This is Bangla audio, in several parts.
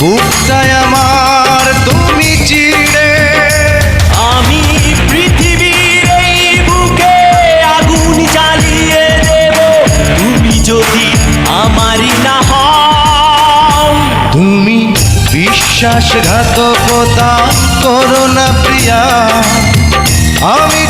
বুকটায় আমার তুমি চিড়ে। আমি পৃথিবীর এই বুকে বিশ্বাসঘাতকতা করো না প্রিয়া। আমি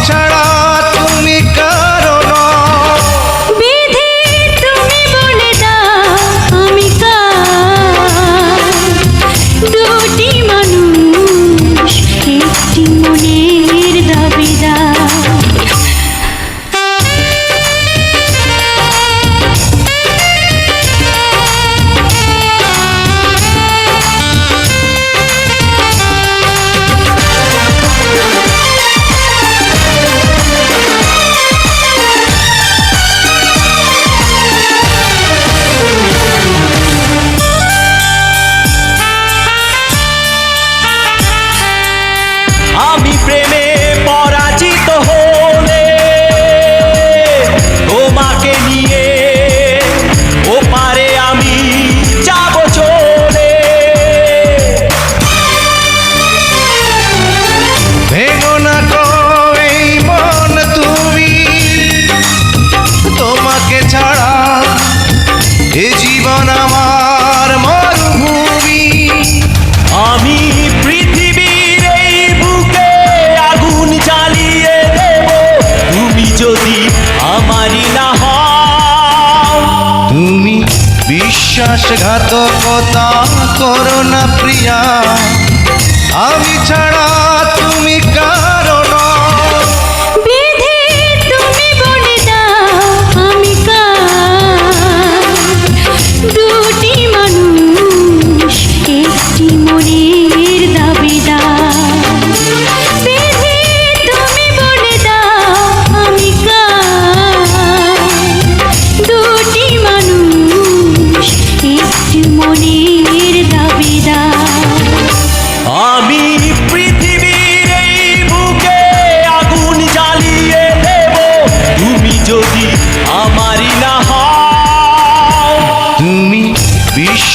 জীবন আমার মরুভূমি। আমি পৃথিবীর এই বুকে আগুন জ্বালিয়ে দেব। তুমি যদি আমারই না তুমি বিশ্বাসঘাতকতা করো না প্রিয়া।